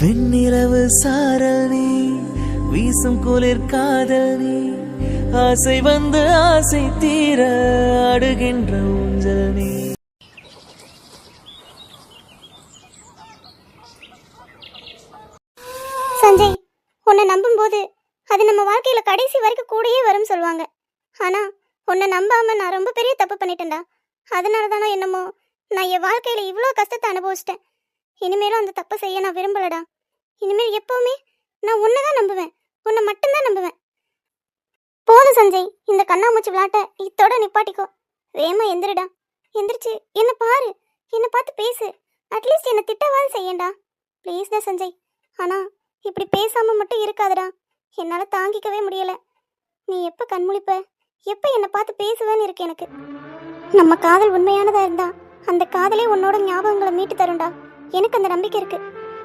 வெண்ணிலவு சாரல் நீ வீசும் குளிர் காதல் நீ ஆசை வந்து ஆசை தீர அடுகின்ற ஊஞ்சல் நீ. சஞ்சய் உன்னை நம்பும்போது அது நம்ம வாழ்க்கையில கடைசி வரைக்கும் கூடயே வரும்னு சொல்லுவாங்க. ஆனா உன்னை நம்பாம நான் ரொம்ப பெரிய தப்பு பண்ணிட்டேன்டா. அதனால தானோ என்னமோ நான் என் வாழ்க்கையில இவ்வளோ கஷ்டத்தை அனுபவிச்சிட்டேன். இனிமேலும் அந்த தப்பை செய்ய நான் விரும்பலடா. இனிமேல் எப்பவுமே நான் உன்னை தான் நம்புவேன். உன்னை மட்டும்தான் நம்புவேன். போதும் சஞ்சய் இந்த கண்ணாமூச்சி விளாட்ட இத்தோட நிப்பாட்டிக்கோ. வேமா எந்திரிடா. எந்திரிச்சு என்ன பாரு. என்னை பார்த்து பேசு. அட்லீஸ்ட் என்னை திட்டவாது செய்யண்டா. ப்ளீஸ்டா சஞ்சய். ஆனா இப்படி பேசாம மட்டும் இருக்காதடா. என்னால தாங்கிக்கவே முடியல. நீ எப்ப கண்முழிப்ப? எப்ப என்னை பார்த்து பேசுவேன்னு இருக்கு எனக்கு? நம்ம காதல் உண்மையானதா இருந்தா அந்த காதலே உன்னோட ஞாபகங்களை மீட்டு தரும்டா. எனக்கு அந்த நம்பிக்கை இருக்கு.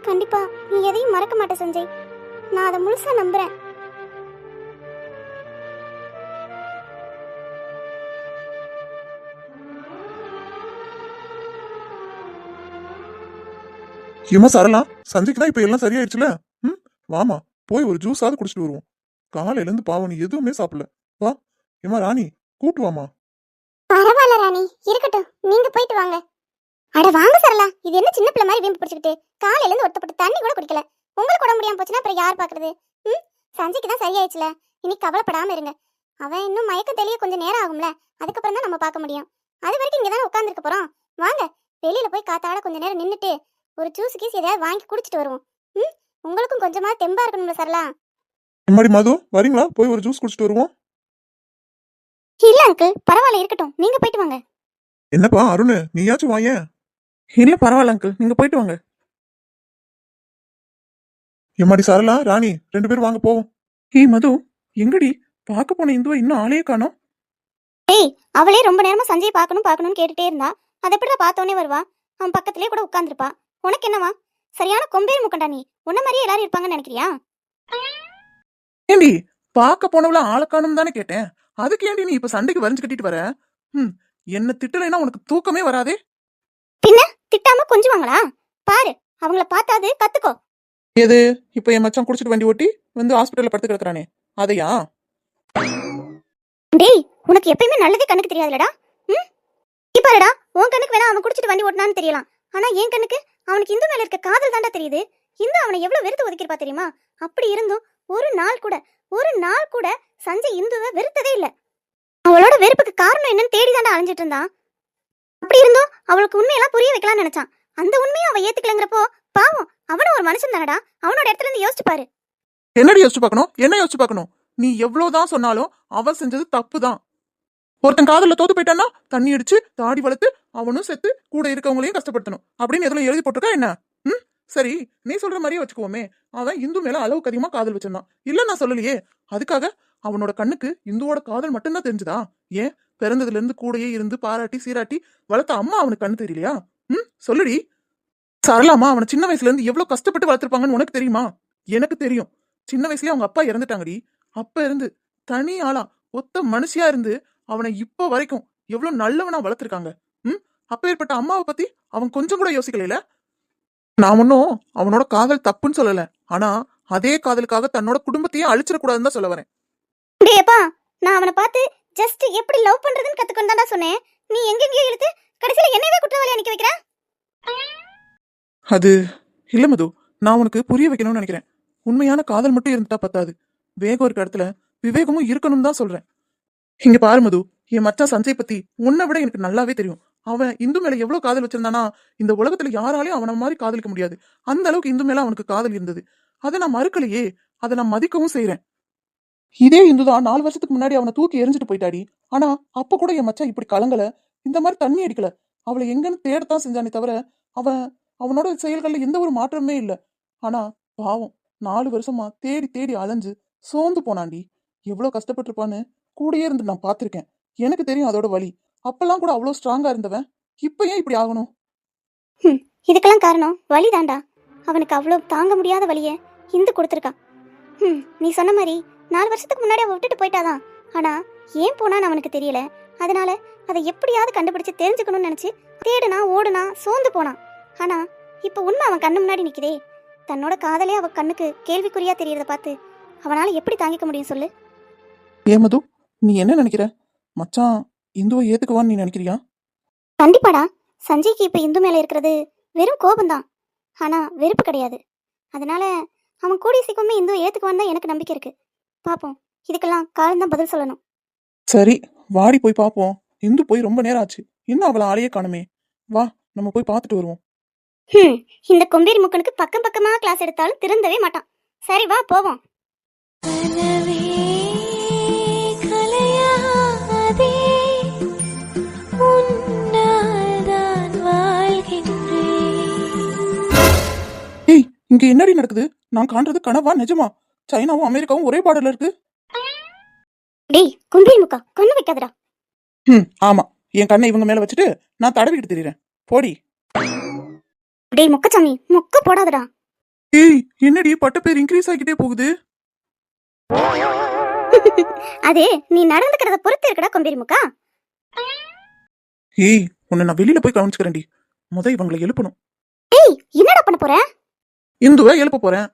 கண்டிப்பா நீ எதையும் மறக்க மாட்ட சஞ்சய். நான் அதை முழுசா நம்புறேன். ஏமா சரளா? சஞ்சய்க்கு தான் இப்ப எல்லாம் சரியாயிடுச்சுல? ம் வாமா போய் ஒரு ஜூஸாவது குடிச்சிட்டு வருவோம். காலையில இருந்து பாவம் நீ எதுவுமே சாப்பிடல. வா ஏமா ராணி கூட்டு வாமா பரவாயில்ல ராணி இருக்கட்டும் நீங்க போயிட்டு வாங்க. அட வாங்க சரலா இது என்ன சின்ன பிள்ளை மாதிரி வீம்பு பிடிச்சிக்கிட்டு? காலையில இருந்து ஒருத்தப்பட்டு தண்ணி கூட குடிக்கல. உங்களுக்கு உடம்பு முடியாம போச்சுன்னா அப்புறம் யார் பாக்குறது? ம்? சஞ்சய்க்கு தான் சரியாயிடுச்சுல. இனி கவலைப்படாம இருங்க. அவன் இன்னும் மயக்க தெளிய கொஞ்சம் நேரம் ஆகும்ல. அதுக்கப்புறம் தான் நம்ம பார்க்க முடியும். அது வரைக்கும் இங்க தானே உட்காந்துருக்க போறோம். வாங்க வெளியில போய் காத்தாட கொஞ்ச நேரம் நின்னுட்டு ஒரு ஜூஸ் கீஸ் எதையாவது வாங்கி குடிச்சிட்டு வருவோம். ம்? உங்களுக்கும் கொஞ்சமா தெம்பா இருக்கணும்ல சரலா எம்மாடி மது வரீங்களா? போய் ஒரு ஜூஸ் குடிச்சிட்டு வருவோம். இல்ல அங்கிள் பரவாயில்ல இருக்கட்டும். நீங்க போயிட்டு வாங்க. என்னப்பா அருண் நீயாச்சும் வாயேன். இல்ல பரவாயில்ல அங்கிள் நீங்க போயிட்டு வாங்க. எம்மாடி சரளா ராணி ரெண்டு பேரும் வாங்க போவோம். ஏய் மது எங்கடி? பார்க்க போன இந்துவை இன்னும் ஆளையே காணோம். ஏய் அவளே ரொம்ப நேரமா சஞ்சய் பார்க்கணும் பார்க்கணும்னு கேட்டுட்டே இருந்தா. அதை எப்படி பார்த்தோன்னே வருவா? அவன் பக்கத்திலே கூட உட்கார்ந்திருப்பா. உனக்கு என்னவா? சரியான கொம்பேர் முக்கண்டா நீ. உன்ன மாதிரியே எல்லாரும் இருப்பாங்கன்னு நினைக்கிறியா? ஏண்டி பார்க்க போனவள ஆளை காணும் தானே கேட்டேன். அதுக்கு ஏண்டி நீ இப்ப சண்டைக்கு வரைஞ்சு கட்டிட்டு வர? ம் என்ன திட்டலைன்னா உனக்கு தூக்கமே வராதே. பின்ன திட்டாம கொஞ்சுவாங்களா? பாரு அவங்கள பார்த்தாது கத்துக்கோ. எது? இப்ப என் மச்சான் குடிச்சிட்டு வண்டி ஓட்டி வந்து ஹாஸ்பிட்டல்ல படுத்து கிடக்குறானே. அதையா? டேய் உனக்கு எப்பயுமே நல்லதே கண்ணுக்கு தெரியாதுலடா. ம்? இப்பாருடா உன் கண்ணுக்கு வேணா அவன் குடிச்சிட்டு வண்டி ஓட்டினான்னு தெரியலாம். ஆனா என் கண்ணுக்கு அவனுக்கு இந்து மேல இருக்க காதல் தாண்டா தெரியுது. இந்து அவனை எவ்வளவு வெறுத்து ஒதுக்கிருப்பா தெரியுமா? அப்படி இருந்தும் ஒரு நாள் கூட ஒரு நாள் கூட சஞ்சய் இந்துவை வெறுத்ததே இல்ல. அவளோட வெறுப்புக்கு காரணம் என்னன்னு தேடி தாண்டா அலைஞ்சிட்டு இருந்தான். அப்படி இருந்தும் அவளுக்கு உண்மையெல்லாம் புரிய வைக்கலாம்னு நினைச்சான். அந்த உண்மையை அவ ஏத்துக்கலங்கிறப்போ பாவம் அவனும் ஒரு மனுஷன் தானடா. அவனோட இடத்துல இருந்து யோசிச்சு பாரு. என்னடி யோசிச்சு பார்க்கணும்? என்ன யோசிச்சு பார்க்கணும்? நீ எவ்வளவுதான் சொன்னாலும் அவன் செஞ்சது தப்பு தான் ஒருத்தன் காதல தோத்து போயிட்டான்னா தண்ணி அடிச்சு தாடி வளர்த்து அவனும் செத்து கூட இருக்கவங்களையும் கஷ்டப்படுத்தணும். அப்படின்னு எதுல எழுதி போட்டிருக்கா என்ன? ம்? சரி நீ சொல்ற மாதிரியே வச்சுக்குவோமே. அவன் இந்து மேல அளவுக்கு அதிகமா காதல் வச்சிருந்தான். இல்ல நான் சொல்லலையே. அதுக்காக அவனோட கண்ணுக்கு இந்துவோட காதல் மட்டும்தான் தெரிஞ்சுதா? ஏன்? பிறந்ததுல இருந்து கூடயே இருந்து பாராட்டி சீராட்டி வளர்த்த அம்மா அவனுக்கு கண்ணு தெரியலையா? ம் சொல்லுடி. சரளாமா அவனை சின்ன வயசுல இருந்து எவ்வளவு கஷ்டப்பட்டு வளர்த்திருப்பாங்கன்னு உனக்கு தெரியுமா? எனக்கு தெரியும். சின்ன வயசுலயே அவங்க அப்பா இறந்துட்டாங்கடி. அப்ப இருந்து தனி ஆளா ஒத்த மனுஷியா இருந்து அவனை இப்ப வரைக்கும் எவ்வளவு நல்லவனா வளர்த்துருக்காங்க? ம் அப்பேற்பட்ட அம்மாவை பத்தி அவன் கொஞ்சம் கூட யோசிக்கல நான் ஒன்றும் அவனோட காதல் தப்புன்னு சொல்லல. ஆனா அதே காதலுக்காக தன்னோட குடும்பத்தையே அழிச்சிடக்கூடாதுன்னு தான் சொல்ல வரேன். நான் அவனை பார்த்து ஜஸ்ட் எப்படி லவ் பண்றதுன்னு கத்துக்கணும் தான்டா சொன்னேன். நீ எங்கெங்கேயோ இழுத்து கடைசியில என்னையவே குற்றவாளியா நிக்க வைக்கிற? அது இல்ல மது நான் உனக்கு புரிய வைக்கணும்னு நினைக்கிறேன். உண்மையான காதல் மட்டும் இருந்துட்டா பத்தாது. வேகம் இருக்க இடத்துல விவேகமும் இருக்கணும் தான் சொல்றேன். இங்க பாரு மது என் மச்சான் சஞ்சய் பத்தி உன்னை விட எனக்கு நல்லாவே தெரியும். அவன் இந்து மேல எவ்வளவு காதல் வச்சிருந்தானா இந்த உலகத்துல யாராலையும் அவனை மாதிரி காதலிக்க முடியாது. அந்த அளவுக்கு இந்து மேல அவனுக்கு காதல் இருந்தது. அதை நான் மறுக்கலையே அதை நான் மதிக்கவும் செய்யறேன் இதே இந்து தான் நாலு வருஷத்துக்கு முன்னாடி அவனை தூக்கி எரிஞ்சிட்டு போயிட்டாடி. ஆனா அப்ப கூட என் மச்சான் இப்படி கலங்கல. இந்த மாதிரி தண்ணி அடிக்கல. அவளை எங்கன்னு தேடத்தான் செஞ்சானே தவிர அவன் அவனோட செயல்கள்ல எந்த ஒரு மாற்றமே இல்லை. ஆனா பாவம். நாலு வருஷமா தேடி தேடி அலைஞ்சு சோர்ந்து போனாண்டி எவ்வளோ கஷ்டப்பட்டிருப்பான்னு கூடயே இருந்து நான் பார்த்துருக்கேன். எனக்கு தெரியும் அதோட வலி. அப்பெல்லாம் கூட அவ்வளோ ஸ்ட்ராங்கா இருந்தவன். இப்ப ஏன் இப்படி ஆகணும்? இதுக்கெல்லாம் காரணம் வலி தாண்டா அவனுக்கு அவ்வளோ தாங்க முடியாத வலிய இந்து கொடுத்துருக்கான். ம் நீ சொன்ன மாதிரி நாலு வருஷத்துக்கு முன்னாடி அவன் விட்டுட்டு போயிட்டாதான். ஆனா ஏன் போனான்னு அவனுக்கு தெரியல. அதனால அதை எப்படியாவது கண்டுபிடிச்சு தெரிஞ்சுக்கணும்னு நினைச்சு தேடுனா ஓடுனா சோர்ந்து போனான். ஆனா இப்போ உண்மை அவன் கண்ணு முன்னாடி நிக்குதே. தன்னோட காதலே அவ கண்ணுக்கு கேள்விக்குறியா தெரியறத பார்த்து அவனால எப்படி தாங்கிக்க முடியும் சொல்லு? ஏ மது? நீ என்ன நினைக்கிற? மச்சான் இந்துவை ஏத்துக்குவான்னு நீ நினைக்கிறியா? கண்டிப்பாடா. சஞ்சய்க்கு இப்ப இந்து மேல இருக்கிறது வெறும் கோபம்தான். ஆனா வெறுப்பு கிடையாது. அதனால அவன் கூடிய சீக்கிரமே இந்து ஏத்துக்குவான்னு தான் எனக்கு நம்பிக்கை இருக்கு. பாப்போம். இதுக்கெல்லாம் காலம் தான் பதில் சொல்லணும். சரி வாடி போய் பார்ப்போம் இந்து போய் ரொம்ப நேரம் ஆச்சு. இன்னும் அவளை ஆளையே காணுமே. வா நம்ம போய் பார்த்துட்டு வருவோம். ஹம், இந்த கொம்பேரி முக்கனுக்கு பக்கம் பக்கமா கிளாஸ் எடுத்தாலும் திருந்தவே மாட்டான். சரி வா போவோம். கனவே கலையாதே உன்னால் தான் வாழ்கின்றேன். ஏய் இங்க என்னடி நடக்குது? நான் காண்றது கனவா நிஜமா? சைனாவும் அமெரிக்காவும் ஒரே பாடல இருக்கு. டேய் கொம்பேரி முக்கா கண்ணு வைக்காதடா. ம் ஆமா. என் கண்ணை இவங்க மேல வச்சுட்டு நான் தடவிக்கிட்டு திரியறேன். போடி. டேய் முக்கச்சாமி முக்க போடாதடா. ஏய் என்னடி பட்ட பேர் இன்க்ரீஸ் ஆகிட்டே போகுது? அது நீ நடந்துக்கிறத பொறுத்து இருக்கடா கொம்பேரி முக்கா. ஏய் உன்னை நான் வெளியில போய் கவனிச்சுக்கிறேன்டி. முத இவங்களை எழுப்பணும். ஏய் என்னடா பண்ண போற? இந்துவை எழுப்ப போறேன்.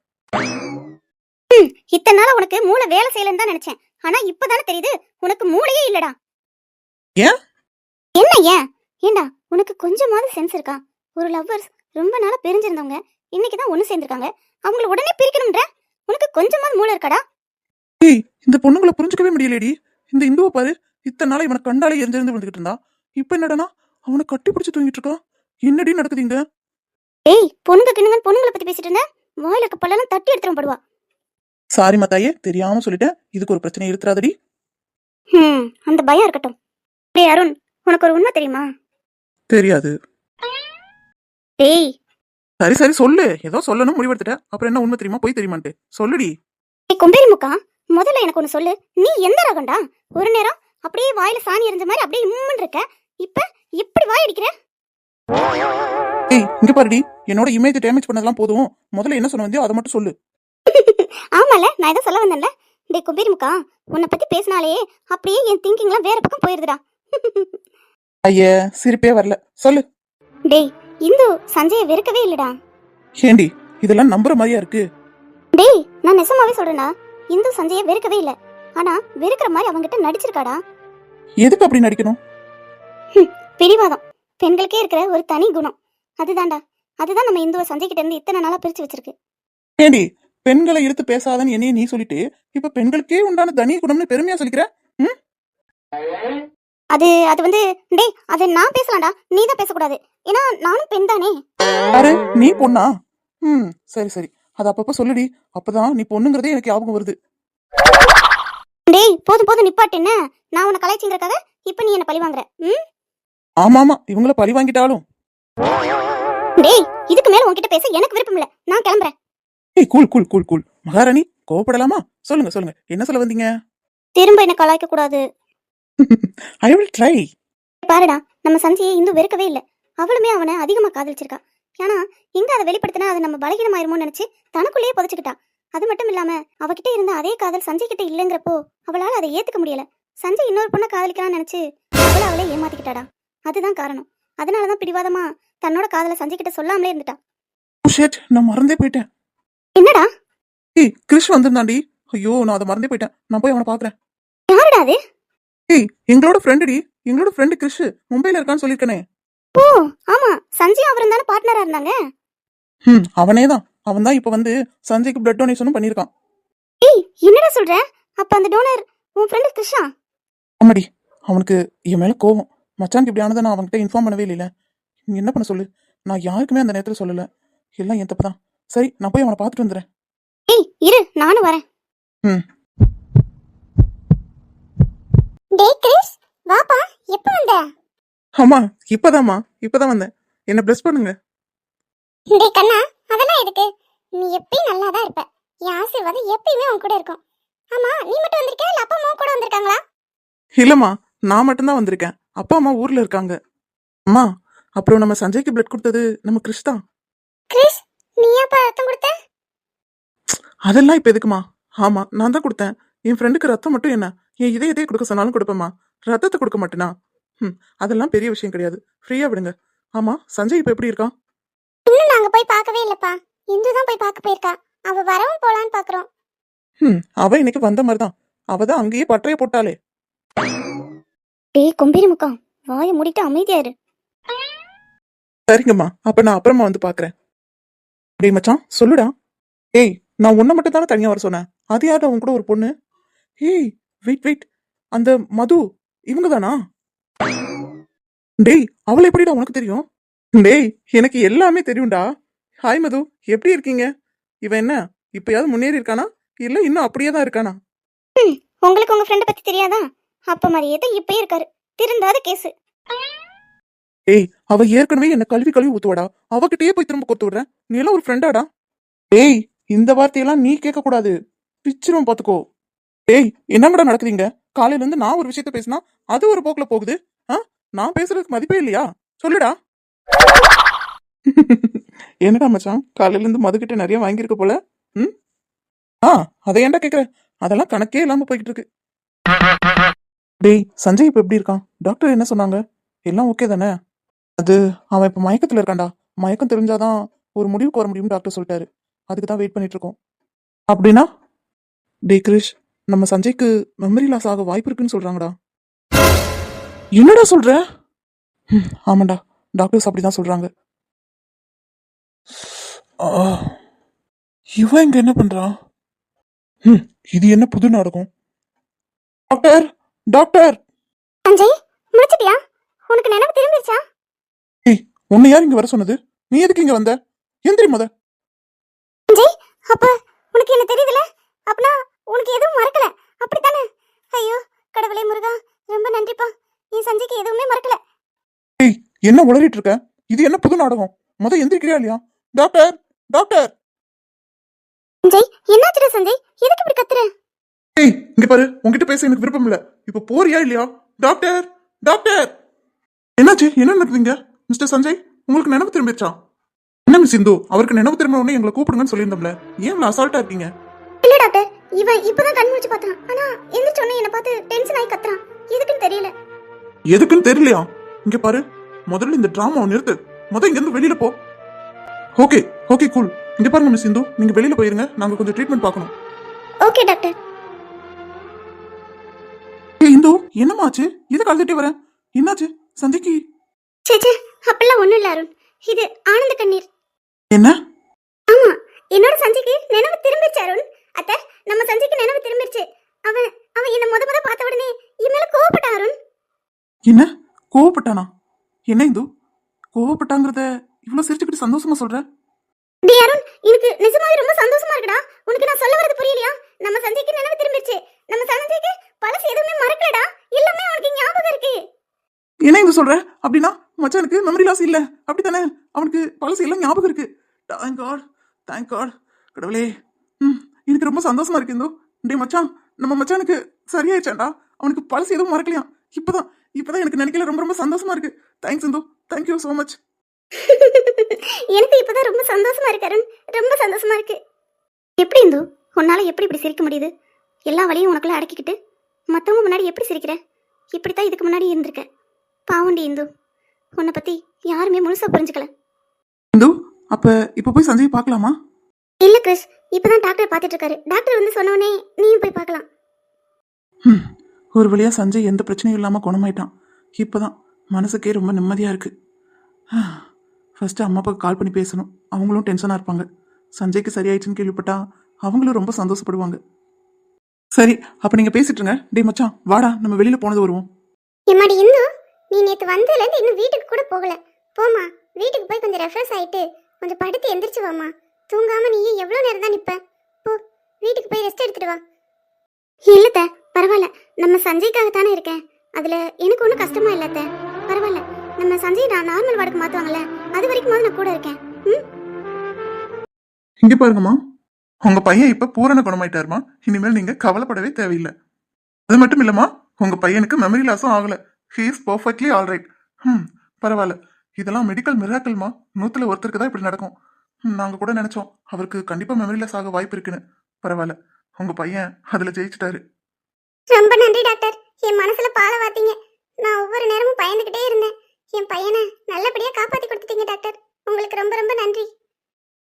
இத்தனை நாளா உனக்கு மூளை வேலை செய்யலன்னு தான் நினைச்சேன். ஆனா இப்பதானே தெரியுது உனக்கு மூளையே இல்லடா. ஏன்? என்ன ஏன்? ஏண்டா உனக்கு கொஞ்சமாவது சென்ஸ் இருக்கா? ஒரு லவ்வர்ஸ் ரொம்ப நாளா பிரிஞ்சிருந்தவங்க இன்னைக்கு தான் ஒண்ணு சேர்ந்திருக்காங்க. அவங்கள உடனே பிரிக்கணும்ன்ற? உனக்கு கொஞ்சமாவது மூளை இருக்காடா? ஏய் இந்த பொண்ணுங்களை புரிஞ்சுக்கவே முடியலடி இந்த இந்துவை பாரு இத்தனை நாளா இவனை கண்டாலே எரிஞ்சிருந்து வந்துகிட்டு இருந்தா. இப்ப என்னடனா அவனை கட்டி பிடிச்சு தூங்கிட்டு இருக்கான். என்னடி நடக்குது இங்க? ஏய் பொண்ணுங்க கிண்ணுங்கன்னு பொண்ணுங்களை பத்தி பேசிட்டு இருந்த? வாயில இருக்க தட்டி எடுத்துரும் படுவா. சாரி மத்தாயே தெரியாம சொல்லிட்டேன். இதுக்கு ஒரு பிரச்சனை இருக்கிறாதடி ஹம் அந்த பயம் இருக்கட்டும். டேய் அருண் உனக்கு ஒரு உண்மை தெரியுமா? தெரியாது. டேய். சரி சரி சொல்லு. ஏதோ சொல்லணும் முடிவெடுத்துட்டேன் அப்புறம் என்ன உண்மை தெரியுமா? போய் தெரியுமான்ட்டு. சொல்லுடி. ஏய் கொம்பேரி முக்கா முதல்ல எனக்கு ஒன்று சொல்லு. நீ எந்த ரகம்டா? ஒரு நேரம் அப்படியே வாயில சாணி எறிஞ்ச மாதிரி அப்படியே இம்முன்னு இருக்க. இப்ப இப்படி வாய் அடிக்கிற? ஏய் இங்க பாருடி. என்னோட இமேஜ் டேமேஜ் பண்ணதெல்லாம் போதும். முதல்ல என்ன சொன்ன வந்தியோ அதை மட்டும் சொல்லு. ஆமால நான் எதை சொல்ல வந்தேன்ல. டேய் கொம்பேரி முக்கா உன்னை பத்தி பேசினாலே அப்படியே என் திங்கிங்லாம் வேற பக்கம் போயிருதுடா. ஐய சிரிப்பே வரல. சொல்லு. டேய் இந்து சஞ்சயை வெறுக்கவே இல்லடா. ஏண்டி இதெல்லாம் நம்புற மாதிரியா இருக்கு? டேய் நான் நெசமாவே சொல்றேன்டா இந்து சஞ்சயை வெறுக்கவே இல்ல. ஆனா வெறுக்கிற மாதிரி அவங்கிட்ட நடிச்சிருக்காடா. எதுக்கு அப்படி நடிக்கணும்? பிடிவாதம். பெண்களுக்கே இருக்கிற ஒரு தனி குணம். அதுதான்டா அதுதான் நம்ம இந்துவை சஞ்சய் கிட்ட இருந்து இத்தனை நாளா பிரிச்சு வச்சிருக்கு. ஏண்டி பெண்களை இழுத்து பேசாதன்னு என்னைய நீ சொல்லிட்டு இப்ப பெண்களுக்கே உண்டான தனி குணம்னு பெருமையா சொல்லிக்கிற? ம்? அது அது வந்து டேய் அது நான் பேசலாம்டா. நீ தான் பேசக்கூடாது. ஏன்னா நானும் பெண் தானே. யாரு நீ பொண்ணா? ம் சரி சரி. அது அப்பப்ப சொல்லுடி. அப்பதான் நீ பொண்ணுங்கிறதே எனக்கு ஞாபகம் வருது. டேய் போதும் போதும் நிப்பாட்டு என்ன? நான் உன்னை கலாய்ச்சிங்கிறக்காக இப்ப நீ என்ன பழி வாங்குற. ம்? ஆமா ஆமா இவங்கள பழி வாங்கிட்டாலும். டேய் இதுக்கு மேல உன்கிட்ட பேச எனக்கு விருப்பம் இல்ல. நான் கிளம்புறேன். ஏய் கூல் கூல் கூல் கூல் மகாராணி கோவப்படலாமா? சொல்லுங்க சொல்லுங்க. என்ன சொல்ல வந்தீங்க? திரும்ப என்ன கலாய்க்க கூடாது. ஐ வில் ட்ரை பாருடா நம்ம சஞ்சயை இந்து வெறுக்கவே இல்ல. அவளுமே அவனை அதிகமா காதலிச்சிருக்கா. ஆனா எங்க அதை வெளிப்படுத்தினா அது நம்ம பலகீனமாயிருமோன்னு நினைச்சு தனக்குள்ளேயே புதைச்சுக்கிட்டா. அது மட்டும் இல்லாம அவகிட்ட இருந்த அதே காதல் சஞ்சய் கிட்ட இல்லைங்கிறப்போ அவளால அதை ஏத்துக்க முடியல. சஞ்சய் இன்னொரு பொண்ணை காதலிக்கலாம்னு நினைச்சு அவளை அவளே ஏமாத்திக்கிட்டாடா. அதுதான் காரணம். அதனாலதான் பிடிவாதமா தன்னோட காதலை சஞ்சய் கிட்ட சொல்லாமலே இருந்துட்டா. ஷேட் நான் மறந்தே போயிட்டேன். என்னடா? ஏய் கிறிஷ் வந்திருந்தாண்டி ஐயோ நான் அதை மறந்தே போயிட்டேன். நான் போய் அவனை பாக்குறேன் யாருடா அது? ஏய் எங்களோட ஃப்ரெண்டுடி எங்களோட ஃப்ரெண்டு கிறிஷ் மும்பைல இருக்கான்னு சொல்லியிருக்கனே. ஓ ஆமா. சஞ்சய் அவரும் தானே பார்ட்னரா இருந்தாங்க? ம் அவனே தான். அவன் தான் இப்போ வந்து சஞ்சய்க்கு பிளட் டொனேஷனும் பண்ணியிருக்கான். ஏய் என்னடா சொல்ற? அப்ப அந்த டோனர் உன் ஃப்ரெண்டு கிருஷ்ணா ஆமாடி. அவனுக்கு என் மேல கோவம். மச்சானுக்கு இப்படி ஆனதை நான் அவன்கிட்ட இன்ஃபார்ம் பண்ணவே இல்லைல. நீ என்ன பண்ண சொல்லு? நான் யாருக்குமே அந்த நேரத்தில் சொல்லல. எல்லாம் என் தப்பு தான். சரி நான் போய் அவனை பார்த்துட்டு வந்துடுறேன். ஏய் இரு நானும் வரேன். ம். டேய் கிறிஸ் வாப்பா எப்ப வந்த? ஆமா இப்பதாம்மா இப்பதான் வந்தேன். என்ன ப்ளஸ் பண்ணுங்க. டேய் கண்ணா அதெல்லாம் எதுக்கு? நீ எப்பயும் நல்லா தான் இருப்ப. என் ஆசீர்வாதம் எப்பயுமே உன் கூட இருக்கும். ஆமா நீ மட்டும் வந்திருக்க இல்ல அப்பா அம்மா கூட வந்திருக்காங்களா? இல்லம்மா நான் மட்டும்தான் வந்திருக்கேன். அப்பா அம்மா ஊர்ல இருக்காங்க. அம்மா அப்புறம் நம்ம சஞ்சய்க்கு பிளட் கொடுத்தது நம்ம கிறிஷ் தான். கிறிஸ் நீ அப்பா ரத்தம் கொடுத்த? அதெல்லாம் இப்ப எதுக்குமா? ஆமா நான் தான் கொடுத்தேன். என் ஃப்ரெண்டுக்கு ரத்தம் மட்டும் என்ன? என் இதயத்தையே கொடுக்க சொன்னாலும் கொடுப்பேம்மா. ரத்தத்தை கொடுக்க மாட்டேனா? ம் அதெல்லாம் பெரிய விஷயம் கிடையாது. ஃப்ரீயா விடுங்க. ஆமா சஞ்சய் இப்ப எப்படி இருக்கான் இன்னும் நாங்க போய் பார்க்கவே இல்லப்பா. இந்து தான் போய் பார்க்க போயிருக்கா. அவ வரவும் போலான்னு பாக்குறோம். ம் அவ இன்னைக்கு வந்த மாதிரி தான் அவ தான் அங்கேயே பட்டறைய போட்டாளே. டேய் கொம்பேரி முக்கம் வாயை மூடிட்டு அமைதியா இரு. சரிங்கம்மா அப்ப நான் அப்புறமா வந்து பாக்குறேன். டேய் மச்சான் சொல்லுடா. ஏய் நான் உன்னை மட்டும் தானே தனியாக வர சொன்னேன். அது யாரு அவன் கூட ஒரு பொண்ணு? ஏய் வெயிட் வெயிட். அந்த மது இவங்க தானா? டேய் அவளை எப்படிடா உனக்கு தெரியும்? டேய் எனக்கு எல்லாமே தெரியும்டா. ஹாய் மது எப்படி இருக்கீங்க? இவன் என்ன இப்பயாவது முன்னேறி இருக்கானா? இல்ல இன்னும் அப்படியே தான் இருக்கானா? உங்களுக்கு உங்க ஃப்ரெண்டை பத்தி தெரியாதா? அப்ப மாதிரியே தான் இப்பயே இருக்காரு. திருந்தாத கேஸ் ஏய் அவ ஏற்கனவே என்ன கல்வி கல்வி ஊத்துவாடா. அவகிட்டயே போய் திரும்ப கொடுத்து விடுறேன். நீ எல்லாம் ஒரு ஃப்ரெண்டாடா ஏய் இந்த வார்த்தையெல்லாம் நீ கேட்க கூடாது பிச்சிரும் பாத்துக்கோ. ஏய் என்னங்கடா நடக்குதுங்க காலையில இருந்து நான் ஒரு விஷயத்த பேசினா அது ஒரு போக்குல போகுது. ஆ? நான் பேசுறதுக்கு மதிப்பே இல்லையா? சொல்லுடா. என்னடா மச்சான்? காலையில இருந்து மதுக்கிட்ட நிறைய வாங்கியிருக்க போல. ம்? ஆ அதை ஏன்டா கேக்குற? அதெல்லாம் கணக்கே இல்லாம போய்கிட்டு இருக்கு டேய் சஞ்சய் இப்ப எப்படி இருக்கான்? டாக்டர் என்ன சொன்னாங்க? எல்லாம் ஓகே தானே? அது அவன் இப்போ மயக்கத்தில் இருக்கான்டா. மயக்கம் தெரிஞ்சாதான் ஒரு முடிவுக்கு வர முடியும்னு டாக்டர் சொல்லிட்டாரு. அதுக்கு தான் வெயிட் பண்ணிட்டு இருக்கோம் அப்படின்னா டே கிரிஷ் நம்ம சஞ்சய்க்கு மெமரி லாஸ் ஆக வாய்ப்பு இருக்குன்னு சொல்றாங்கடா. என்னடா சொல்ற? ம், ஆமாண்டா. டாக்டர்ஸ் அப்படிதான் சொல்றாங்க. இவன் இங்க என்ன பண்றான் ம், இது என்ன புது நாடகம்? டாக்டர் டாக்டர் சஞ்சய் முடிச்சிட்டியா? உனக்கு நினைவு திரும்பிடுச்சா ஏய் உன்னை யார் இங்க வர சொன்னது? நீ எதுக்கு இங்க வந்த? எந்திரி முத சஞ்சய் அப்ப உனக்கு என்ன தெரியுதுல அப்பனா உனக்கு எதுவும் மறக்கல? அப்படித்தானே? ஐயோ கடவுளே முருகா ரொம்ப நன்றிப்பா. என் சஞ்சய்க்கு எதுவுமே மறக்கல. ஏய் என்ன உளறிட்டு இருக்க? இது என்ன புது நாடகம்? முத எந்திரிக்கிறியா இல்லையா? Doctor doctor! சஞ்சய் என்னாச்சுடா சஞ்சய்? எதுக்கு இப்படி கத்துற? ஏய் இங்க பாரு உன்கிட்ட பேச எனக்கு விருப்பம் இல்ல. இப்ப போறியா இல்லையா? Doctor doctor! என்னாச்சு? என்ன நடக்குதுங்க மிஸ்டர் சஞ்சய் உங்களுக்கு நினைவு திரும்பிடுச்சா என்ன மிஸ் இந்து அவருக்கு நினைவு திரும்ப உடனே எங்களை கூப்பிடுங்கன்னு சொல்லியிருந்தோம்ல. ஏன் அசால்ட்டா இருக்கீங்க? இல்ல டாக்டர் இவன் இப்பதான் கண் முழிச்சு பார்த்தான் ஆனா எந்திரிச்ச உடனே என்ன பார்த்து டென்ஷன் ஆகி கத்துறான். எதுக்குன்னு தெரியல. எதுக்குன்னு தெரியலையா? இங்க பாரு. முதல்ல இந்த டிராமாவை நிறுத்து. முத இங்க இருந்து வெளியில போ. ஓகே ஓகே கூல் இங்க பாருங்க மிஸ் இந்து நீங்க வெளியில போயிருங்க. நாங்க கொஞ்சம் ட்ரீட்மெண்ட் பார்க்கணும். Okay doctor. இந்து என்னமாச்சு எதுக்கு அழுதுட்டே வர? என்னாச்சு? சந்தைக்கு? சே சே அப்பெல்லாம் ஒண்ணும் இல்ல அருண். இது ஆனந்த கண்ணீர். என்ன? ஆமா என்னோட சஞ்சய்க்கு நினைவு திரும்பிருச்சு அருண். அத்த நம்ம சஞ்சய்க்கு நினைவு திரும்பிருச்சு. அவன் அவன் என்ன முத முத பார்த்த உடனே என் மேல கோவப்பட்டான் அருண். என்ன? கோவப்பட்டானா? என்ன இந்து? கோவப்பட்டாங்கிறத இவ்வளவு சிரிச்சுக்கிட்டு சந்தோஷமா சொல்ற? டே அருண் எனக்கு நிஜமாவே ரொம்ப சந்தோஷமா இருக்குடா. உனக்கு நான் சொல்ல வரது புரியலையா? நம்ம சஞ்சய்க்கு நினைவு திரும்பிருச்சு. நம்ம சஞ்சய்க்கு பழசு எதுவுமே மறக்கலடா. எல்லாமே அவனுக்கு ஞாபகம் இருக்கு. என்ன இந்து சொல்ற? அப்படின்னா மச்சானுக்கு மெமரி லாஸ் இல்ல. அப்படித்தானே? அவனுக்கு பழசு எல்லாம் ஞாபகம் இருக்கு. தேங்க் காட் தேங்க் காட் கடவுளே. ம் எனக்கு ரொம்ப சந்தோஷமா இருக்கு இந்தோ. டே மச்சான் நம்ம மச்சானுக்கு சரியாயிடுச்சாண்டா? அவனுக்கு பழசு எதுவும் மறக்கலையா? இப்பதான் இப்பதான் எனக்கு நினைக்கல ரொம்ப ரொம்ப சந்தோஷமா இருக்கு. தேங்க்ஸ் இந்தோ. தேங்க்யூ ஸோ மச் எனக்கு இப்பதான் ரொம்ப சந்தோஷமா இருக்கு அருண். ரொம்ப சந்தோஷமா இருக்கு. எப்படி இந்து? உன்னால எப்படி இப்படி சிரிக்க முடியுது? எல்லா வழியும் உனக்குள்ள அடக்கிக்கிட்டு மற்றவங்க முன்னாடி எப்படி சிரிக்கிற? இப்படித்தான் இதுக்கு முன்னாடி இருந்திருக்க. பாவண்டி இந்து. உன்னை பத்தி யாருமே முழுசா புரிஞ்சுக்கல. இந்து அப்ப இப்ப போய் சஞ்சய் பார்க்கலாமா? இல்ல கிறிஸ். இப்பதான் டாக்டர் பார்த்துட்டு இருக்காரு. டாக்டர் வந்து சொன்னோடனே நீயும் போய் பார்க்கலாம். ஒரு வழியா சஞ்சய் எந்த பிரச்சனையும் இல்லாம குணமாயிட்டான். இப்பதான் மனசுக்கே ரொம்ப நிம்மதியா இருக்கு. ஃபர்ஸ்ட் அம்மா அப்பாவுக்கு கால் பண்ணி பேசணும். அவங்களும் டென்ஷனா இருப்பாங்க. சஞ்சய்க்கு சரியாயிடுச்சுன்னு கேள்விப்பட்டா அவங்களும் ரொம்ப சந்தோஷப்படுவாங்க. சரி அப்ப நீங்க பேசிட்டு இருங்க. டேய் மச்சான் வாடா நம்ம வெளியில போனது வருவோம். எம்மாடி இந்து? நீ நேற்று வந்ததுலேருந்து இன்னும் வீட்டுக்கு கூட போகல. போமா வீட்டுக்கு போய் கொஞ்சம் ரெஃப்ரெஷ் ஆகிட்டு கொஞ்சம் படுத்து எந்திரிச்சு வாமா தூங்காமல் நீயே எவ்வளோ நேரம் தான் நிற்ப போ வீட்டுக்கு போய் ரெஸ்ட் எடுத்துட்டு வா. இல்லைத்த பரவாயில்ல. நம்ம சஞ்சய்க்காக தானே இருக்கேன். அதில் எனக்கு ஒன்றும் கஷ்டமா இல்லைத்த பரவாயில்ல. நம்ம சஞ்சய் நான் நார்மல் வார்டுக்கு மாத்துவாங்கல்ல அது வரைக்கும் நான் கூட இருக்கேன். ம்? இங்க பாருங்கம்மா. உங்க பையன் இப்ப பூரண குணமாயிட்டாருமா. இனிமேல் நீங்க கவலைப்படவே தேவையில்லை. அது மட்டும் இல்லம்மா உங்க பையனுக்கு மெமரி லாஸும் ஆகல. He is perfectly all right hmm பரவாயில்ல. இதெல்லாம் மெடிக்கல் மிராக்கல்மா நூத்துல ஒருத்தருக்கு தான் இப்படி நடக்கும். ம், நாங்க கூட நினைச்சோம். அவருக்கு கண்டிப்பா மெமரி லாஸ் ஆக வாய்ப்பு இருக்குன்னு. பரவாயில்ல. உங்க பையன் அதுல ஜெயிச்சிட்டாரு. ரொம்ப நன்றி டாக்டர். என் மனசுல பால வாத்தீங்க நான் ஒவ்வொரு நேரமும் பயந்துகிட்டே இருந்தேன். என் பையனை நல்லபடியா காப்பாத்தி கொடுத்துட்டீங்க டாக்டர். உங்களுக்கு ரொம்ப ரொம்ப நன்றி.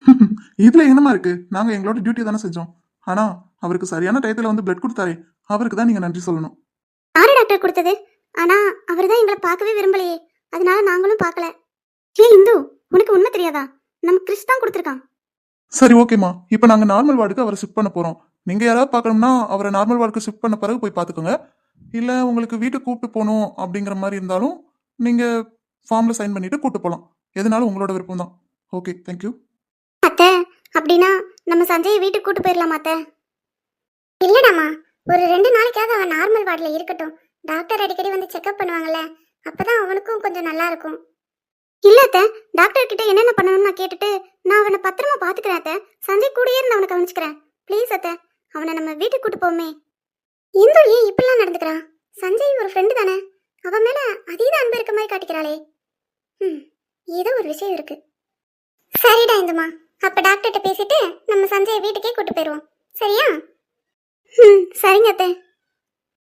இதுல என்னமா இருக்கு? நாங்க எங்களோட டியூட்டி தானே செஞ்சோம். ஆனா அவருக்கு சரியான டயத்துல வந்து பிளட் கொடுத்தாரே. அவருக்கு தான் நீங்க நன்றி சொல்லணும். யாரு டாக்டர் கொடுத்தது? ஆனா அவர் தான் எங்களை பார்க்கவே விரும்பலையே. அதனால நாங்களும் பார்க்கல. ஏ இந்து உனக்கு உண்மை தெரியாதா? நம்ம கிறிஸ் தான் கொடுத்துருக்கான். சரி ஓகேம்மா இப்போ நாங்க நார்மல் வார்டுக்கு அவரை ஷிஃப்ட் பண்ண போறோம். நீங்க யாராவது பார்க்கணும்னா அவரை நார்மல் வார்டுக்கு ஷிஃப்ட் பண்ண பிறகு போய் பார்த்துக்கோங்க. இல்ல உங்களுக்கு வீட்டுக்கு கூப்பிட்டு போகணும் அப்படிங்கிற மாதிரி இருந்தாலும் நீங்க ஃபார்ம்ல சைன் பண்ணிட்டு கூப்பிட்டு போகலாம் எதுனாலும் உங்களோட விருப்பம் தான். ஓகே தேங்க்யூ அத்தை அப்படின்னா நம்ம சஞ்சயை வீட்டுக்கு கூட்டு போயிடலாமா அத்தை? இல்லடாமா ஒரு ரெண்டு நாளைக்காவது அவன் வார்டில் இருக்கட்டும். டாக்டர் அடிக்கடி வந்து செக்அப் பண்ணுவாங்கல்ல அப்பதான் அவனுக்கும் கொஞ்சம் நல்லா இருக்கும். இல்ல டாக்டர் கிட்ட என்னென்ன பண்ணணும்னு நான் கேட்டுட்டு நான் அவனை பத்திரமா பாத்துக்கிறேன் அத்தை. சஞ்சய் கூடயே இருந்து அவனை கவனிச்சுக்கிறேன். ப்ளீஸ் அத்தை அவனை நம்ம வீட்டுக்கு கூட்டு போமே இந்து ஏன் இப்படிலாம் நடந்துக்கிறான் சஞ்சய் ஒரு ஃப்ரெண்டு தானே. அவன் மேல அதீத அன்பு இருக்க மாதிரி காட்டிக்கிறாளே. ம் ஏதோ ஒரு விஷயம் இருக்கு. சரிடா இந்துமா அப்ப டாக்டர்கிட்ட பேசிட்டு நம்ம சஞ்சயை வீட்டுக்கே கூட்டு போயிருவோம். சரியா? ம் சரிங்க அத்தை.